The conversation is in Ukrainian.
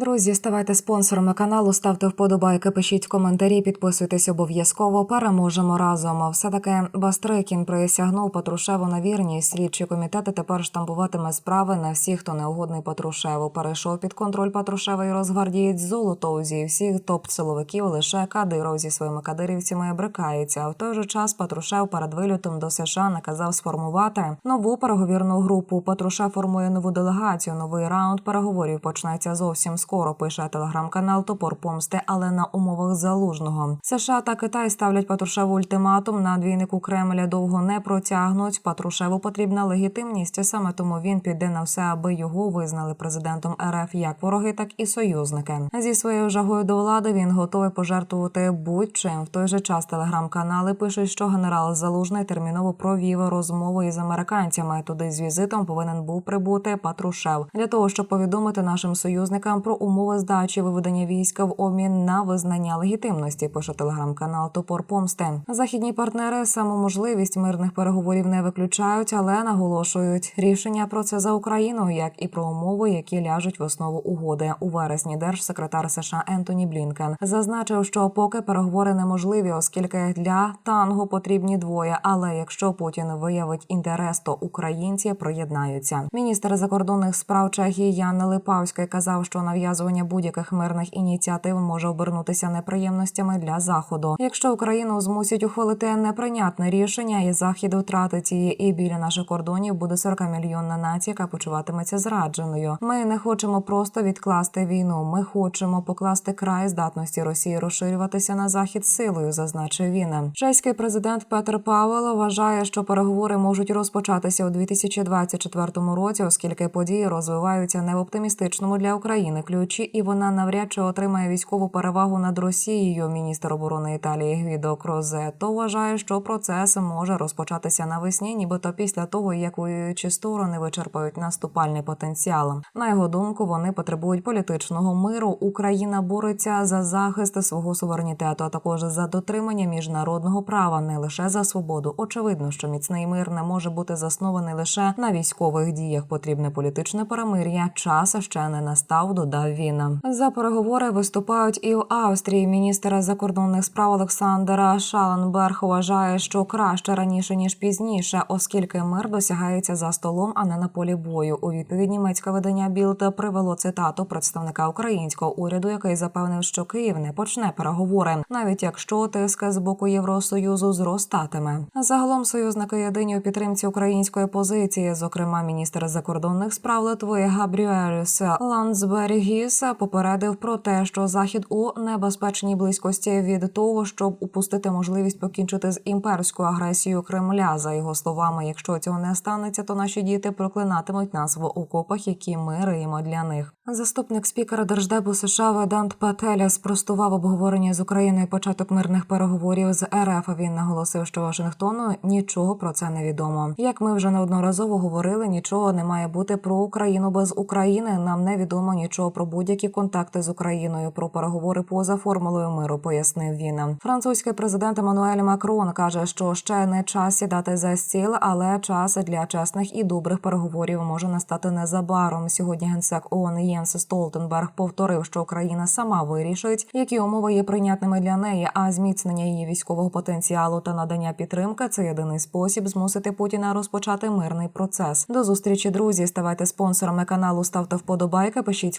Друзі, ставайте спонсорами каналу, ставте вподобайки, пишіть коментарі, підписуйтесь обов'язково. Переможемо разом. Все таки Бастрикін присягнув Патрушеву на вірність. Слідчі комітети тепер штампуватиме справи на всіх, хто неугодний Патрушеву. Перейшов під контроль Патрушева і розгвардієць золото зі всіх топ-силовиків. Лише Кадиров зі своїми кадирівцями брикається. А в той же час Патрушев перед вильотом до США наказав сформувати нову переговірну групу. Патрушев формує нову делегацію. Новий раунд переговорів почнеться зовсім скоро. Пише телеграм-канал Топор Помсти, але на умовах залужного. США та Китай ставлять Патрушеву ультиматум. На двійнику Кремля довго не протягнуть. Патрушеву потрібна легітимність. Саме тому він піде на все, аби його визнали президентом РФ як вороги, так і союзники. Зі своєю жагою до влади він готовий пожертвувати будь-чим. В той же час телеграм-канали пишуть, що генерал Залужний терміново провів розмову із американцями. Туди з візитом повинен був прибути Патрушев для того, щоб повідомити нашим союзникам про умови здачі виведення війська в обмін на визнання легітимності. Пише телеграм-канал Топор Помсти. Західні партнери саму можливість мирних переговорів не виключають, але наголошують рішення про це за Україну, як і про умови, які ляжуть в основу угоди. У вересні держсекретар США Ентоні Блінкен зазначив, що поки переговори неможливі, оскільки для танго потрібні двоє. Але якщо Путін виявить інтерес, то українці приєднаються. Міністр закордонних справ Чехії Ян Липавський казав, що нав'язування будь-яких мирних ініціатив може обернутися неприємностями для заходу. Якщо Україну змусять ухвалити неприйнятне рішення, і захід втратить її, і біля наших кордонів буде 40 мільйонна нація, яка почуватиметься зрадженою. Ми не хочемо просто відкласти війну. Ми хочемо покласти край здатності Росії розширюватися на захід силою, зазначив він. Чеський президент Петр Павел вважає, що переговори можуть розпочатися у 2024 році, оскільки події розвиваються не в оптимістичному для України ключі, і вона навряд чи отримає військову перевагу над Росією. Міністр оборони Італії Гвідо Крозето вважає, що процес може розпочатися навесні, нібито після того, як воюючі сторони вичерпають наступальний потенціал. На його думку, вони потребують політичного миру. Україна бореться за захист свого суверенітету, а також за дотримання міжнародного права, не лише за свободу. Очевидно, що міцний мир не може бути заснований лише на військових діях. Потрібне політичне перемир'я. Час ще не настав. Додав він. За переговори виступають і в Австрії. Міністр закордонних справ Олександра Шаленберг вважає, що краще раніше ніж пізніше, оскільки мир досягається за столом, а не на полі бою. У відповідь німецьке видання Білд привело цитату представника українського уряду, який запевнив, що Київ не почне переговори, навіть якщо тиск з боку Євросоюзу зростатиме. Загалом союзники єдині у підтримці української позиції, зокрема міністр закордонних справ Литви Габріелюс Ландсбергіс попередив про те, що захід у небезпечній близькості від того, щоб упустити можливість покінчити з імперською агресією Кремля. За його словами, якщо цього не станеться, то наші діти проклинатимуть нас в окопах, які ми риємо для них. Заступник спікера Держдепу США Ведант Пателя спростував обговорення з Україною початок мирних переговорів з РФ. Він наголосив, що Вашингтону нічого про це не відомо. Як ми вже неодноразово говорили, нічого не має бути про Україну без України. Нам не відомо нічого про будь-які контакти з Україною, про переговори поза формулою миру. Пояснив він. Французький президент Еммануель Макрон каже, що ще не час сідати за стіл, але час для чесних і добрих переговорів може настати незабаром. Сьогодні генсек ООН Єнс Столтенберг повторив, що Україна сама вирішить, які умови є прийнятними для неї, а зміцнення її військового потенціалу та надання підтримки це єдиний спосіб змусити Путіна розпочати мирний процес. До зустрічі, друзі. Ставайте спонсорами каналу, ставте вподобайки, пишіть